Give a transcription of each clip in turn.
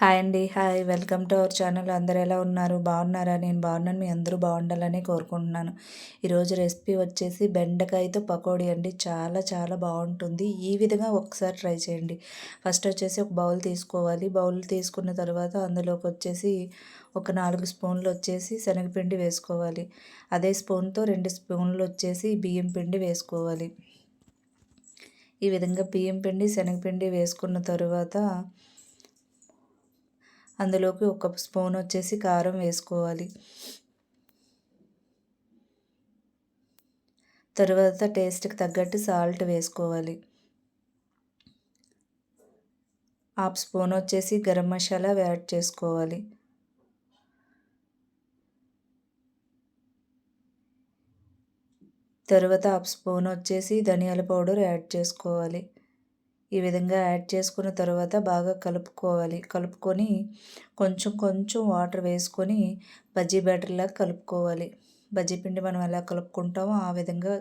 Hi అండి hi. Welcome to our channel. అందరు ఎలా ఉన్నారు? బాగున్నారా? నేను బాగున్నాను. మీ అందరూ బాగుండాలని కోరుకుంటున్నాను. ఈరోజు రెసిపీ వచ్చేసి బెండకాయతో పకోడీ అండి. చాలా చాలా బాగుంటుంది. ఈ విధంగా ఒకసారి ట్రై చేయండి. ఫస్ట్ వచ్చేసి ఒక బౌల్ తీసుకోవాలి. బౌల్ తీసుకున్న తర్వాత అందులోకి వచ్చేసి ఒక నాలుగు స్పూన్లు వచ్చేసి శనగపిండి వేసుకోవాలి. అదే స్పూన్తో రెండు స్పూన్లు వచ్చేసి బియ్యం పిండి వేసుకోవాలి. ఈ విధంగా బియ్యం పిండి శనగపిండి వేసుకున్న తర్వాత అందులోకి ఒక స్పూన్ వచ్చేసి కారం వేసుకోవాలి. తరువాత టేస్ట్కి తగ్గట్టు సాల్ట్ వేసుకోవాలి. హాఫ్ స్పూన్ వచ్చేసి గరం మసాలా యాడ్ చేసుకోవాలి. తర్వాత హాఫ్ స్పూన్ వచ్చేసి ధనియాల పౌడర్ యాడ్ చేసుకోవాలి. ఈ విధంగా యాడ్ చేసుకున్న తర్వాత బాగా కలుపుకోవాలి. కలుపుకొని కొంచెం కొంచెం వాటర్ వేసుకొని బజ్జీ బ్యాటర్లా కలుపుకోవాలి. బజ్జీ పిండి మనం ఎలా కలుపుకుంటామో ఆ విధంగా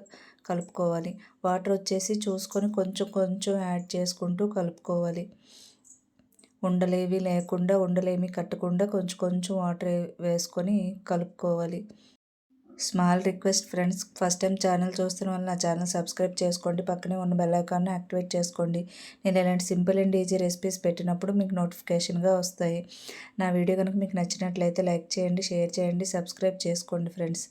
కలుపుకోవాలి. వాటర్ వచ్చేసి చూసుకొని కొంచెం కొంచెం యాడ్ చేసుకుంటూ కలుపుకోవాలి. ఉండలేవి లేకుండా ఉండలేమి కట్టకుండా కొంచెం కొంచెం వాటర్ వేసుకొని కలుపుకోవాలి. Small request friends first time channel చూస్తున్న వాళ్ళు నా ఛానల్ సబ్స్క్రైబ్ చేసుకోండి. పక్కనే ఉన్న బెల్ ఐకాన్ని యాక్టివేట్ చేసుకోండి. నేను ఇలాంటి సింపుల్ అండ్ ఈజీ రెసిపీస్ పెట్టినప్పుడు మీకు నోటిఫికేషన్గా వస్తాయి. నా వీడియో కనుక మీకు నచ్చినట్లయితే లైక్ చేయండి షేర్ చేయండి సబ్స్క్రైబ్ చేసుకోండి ఫ్రెండ్స్.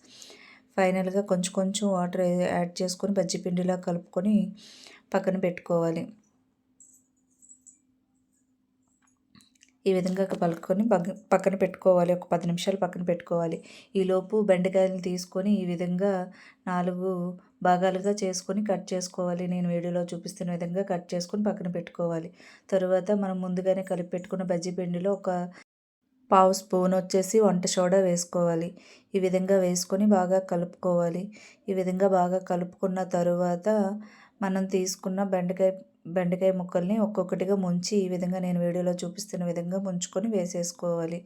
ఫైనల్గా కొంచెం కొంచెం వాటర్ యాడ్ చేసుకొని బజ్జి పిండిలా కలుపుకొని పక్కన పెట్టుకోవాలి. ఈ విధంగా పలుకొని పక్కన పెట్టుకోవాలి. ఒక పది నిమిషాలు పక్కన పెట్టుకోవాలి. ఈలోపు బెండకాయలు తీసుకొని ఈ విధంగా నాలుగు భాగాలుగా చేసుకొని కట్ చేసుకోవాలి. నేను వీడియోలో చూపిస్తున్న విధంగా కట్ చేసుకొని పక్కన పెట్టుకోవాలి. తరువాత మనం ముందుగానే కలిపి పెట్టుకున్న బజ్జీ పిండిలో ఒక పావు స్పూన్ వచ్చేసి వంట సోడా వేసుకోవాలి. ఈ విధంగా వేసుకొని బాగా కలుపుకోవాలి. ఈ విధంగా బాగా కలుపుకున్న తరువాత మనం తీసుకున్న బెండకాయ బెండకాయ ముక్కల్ని ఒక్కొక్కటిగా ముంచి ఈ విధంగా నేను వీడియోలో చూపిస్తున్న విధంగా ముంచుకొని వేసేసుకోవాలి.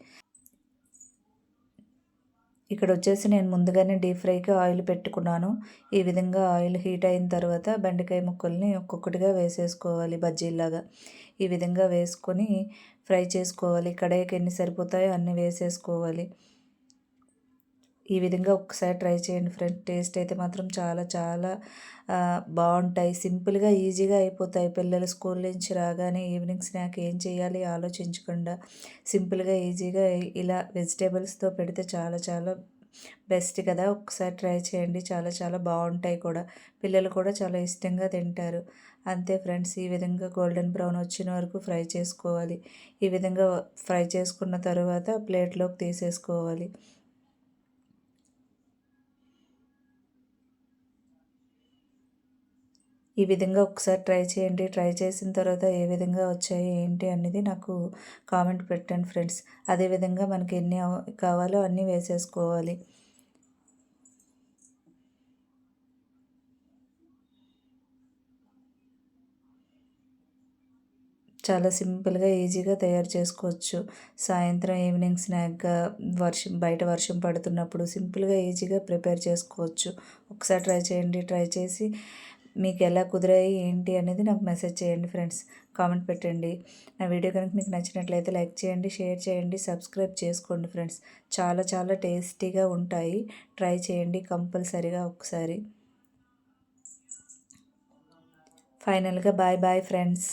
ఇక్కడ వచ్చేసి నేను ముందుగానే డీప్ ఫ్రైకి ఆయిల్ పెట్టుకున్నాను. ఈ విధంగా ఆయిల్ హీట్ అయిన తర్వాత బెండకాయ ముక్కల్ని ఒక్కొక్కటిగా వేసేసుకోవాలి బజ్జీలాగా ఈ విధంగా వేసుకొని ఫ్రై చేసుకోవాలి. కడాయికి ఎన్ని సరిపోతాయో అన్నీ వేసేసుకోవాలి. ఈ విధంగా ఒకసారి ట్రై చేయండి ఫ్రెండ్. టేస్ట్ అయితే మాత్రం చాలా చాలా బాగుంటాయి. సింపుల్గా ఈజీగా అయిపోతాయి. పిల్లలు స్కూల్ నుంచి రాగానే ఈవినింగ్ స్నాక్ ఏం చేయాలి ఆలోచించకుండా సింపుల్గా ఈజీగా ఇలా వెజిటేబుల్స్తో పెడితే చాలా చాలా బెస్ట్ కదా. ఒకసారి ట్రై చేయండి. చాలా చాలా బాగుంటాయి కూడా. పిల్లలు కూడా చాలా ఇష్టంగా తింటారు. అంతే ఫ్రెండ్స్. ఈ విధంగా గోల్డెన్ బ్రౌన్ వచ్చిన వరకు ఫ్రై చేసుకోవాలి. ఈ విధంగా ఫ్రై చేసుకున్న తర్వాత ప్లేట్లోకి తీసేసుకోవాలి. ఈ విధంగా ఒకసారి ట్రై చేయండి. ట్రై చేసిన తర్వాత ఏ విధంగా వచ్చాయి ఏంటి అనేది నాకు కామెంట్ పెట్టండి ఫ్రెండ్స్. అదేవిధంగా మనకి ఎన్ని కావాలో అన్నీ వేసేసుకోవాలి. చాలా సింపుల్గా ఈజీగా తయారు చేసుకోవచ్చు. సాయంత్రం ఈవినింగ్ స్నాక్గా వర్షం బయట వర్షం పడుతున్నప్పుడు సింపుల్గా ఈజీగా ప్రిపేర్ చేసుకోవచ్చు. ఒకసారి ట్రై చేయండి. ట్రై చేసి మీకు ఎలా కుదిరాయి ఏంటి అనేది నాకు మెసేజ్ చేయండి ఫ్రెండ్స్. కామెంట్ పెట్టండి. నా వీడియో కనుక మీకు నచ్చినట్లయితే లైక్ చేయండి షేర్ చేయండి సబ్స్క్రైబ్ చేసుకోండి ఫ్రెండ్స్. చాలా చాలా టేస్టీగా ఉంటాయి. ట్రై చేయండి కంపల్సరీగా ఒకసారి. ఫైనల్గా బాయ్ బాయ్ ఫ్రెండ్స్.